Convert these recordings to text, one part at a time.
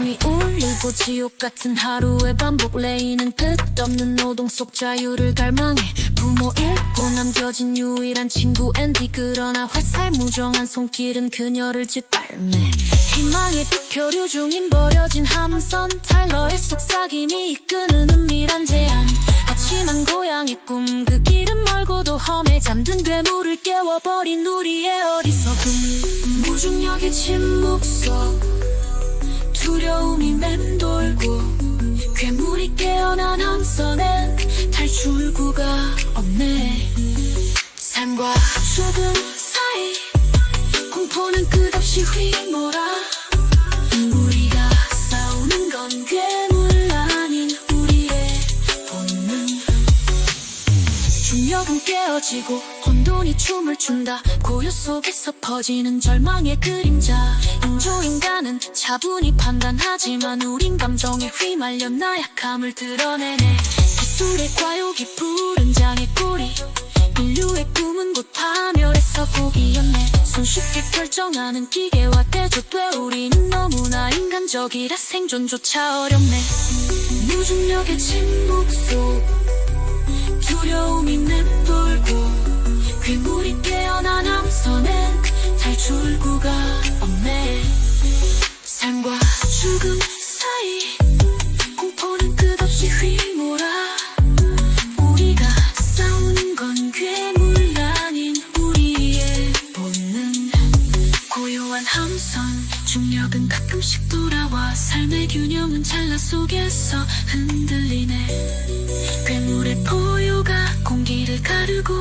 바람이 울리고 지옥 같은 하루의 반복 레이는 끝없는 노동 속 자유를 갈망해 부모 잃고 남겨진 유일한 친구 앤디 그러나 화살 무정한 손길은 그녀를 짓밟네 희망의 표류 중인 버려진 함선 타일러의 속삭임이 이끄는 은밀한 제안 하지만 고향의 꿈그 길은 멀고도 험해 잠든 괴물을 깨워버린 우리의 어리석음 무중력의 침묵 속 맴돌고 괴물이 깨어난 함선엔 탈출구가 없네. 삶과 죽음 사이 공포는 끝없이 휘몰아 중력은 깨어지고 혼돈이 춤을 춘다. 고요 속에서 퍼지는 절망의 그림자. 인조인간은 차분히 판단하지만 우린 감정에 휘말려 나약함을 드러내네. 기술의 과욕이 푸른 장의 꼬리. 인류의 꿈은 곧 파멸에서 포기였네. 손쉽게 결정하는 기계와 대조돼 우리는 너무나 인간적이라 생존조차 어렵네. 무중력의 침묵 속 두려움이 맴돌고 괴물이 깨어난 함선엔 탈출구가 없네. 삶과 죽음 사이 공포는 끝없이 휘몰아. 우리가 싸우는 건 괴물 아닌 우리의 본능. 고요한 함선 중력은 가끔씩 돌아와 삶의 균형은 찰나 속에서 흔들리네. 괴물의 포효가 공기를 가르고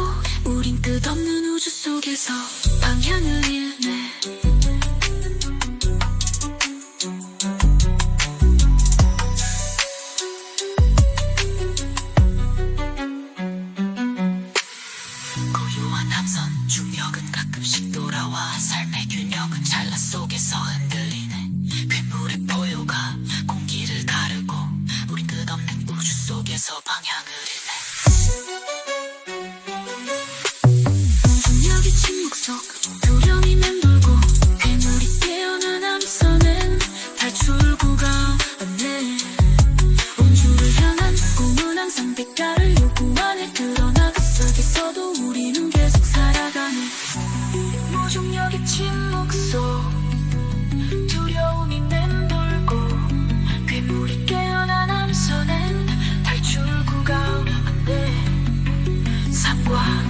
우린 끝없는 우주 속에서 방향을 잃네. 고요한 함선 중력은 가끔씩 돌아와 삶의 균형은 찰나 속에서 흔 우주 속에서 방향을 잃네. 중력의 침묵 속 두려움이 맴돌고 괴물이 깨어난 함선엔 탈출구가 없네 우주를 향한 꿈은 항상 빛깔을 요구하네 그러나 그 속에서도 우리는 계속 살아가네 무중력의 침묵 속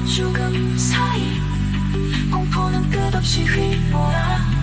죽음 사이. 공포는 끝없이 휘몰아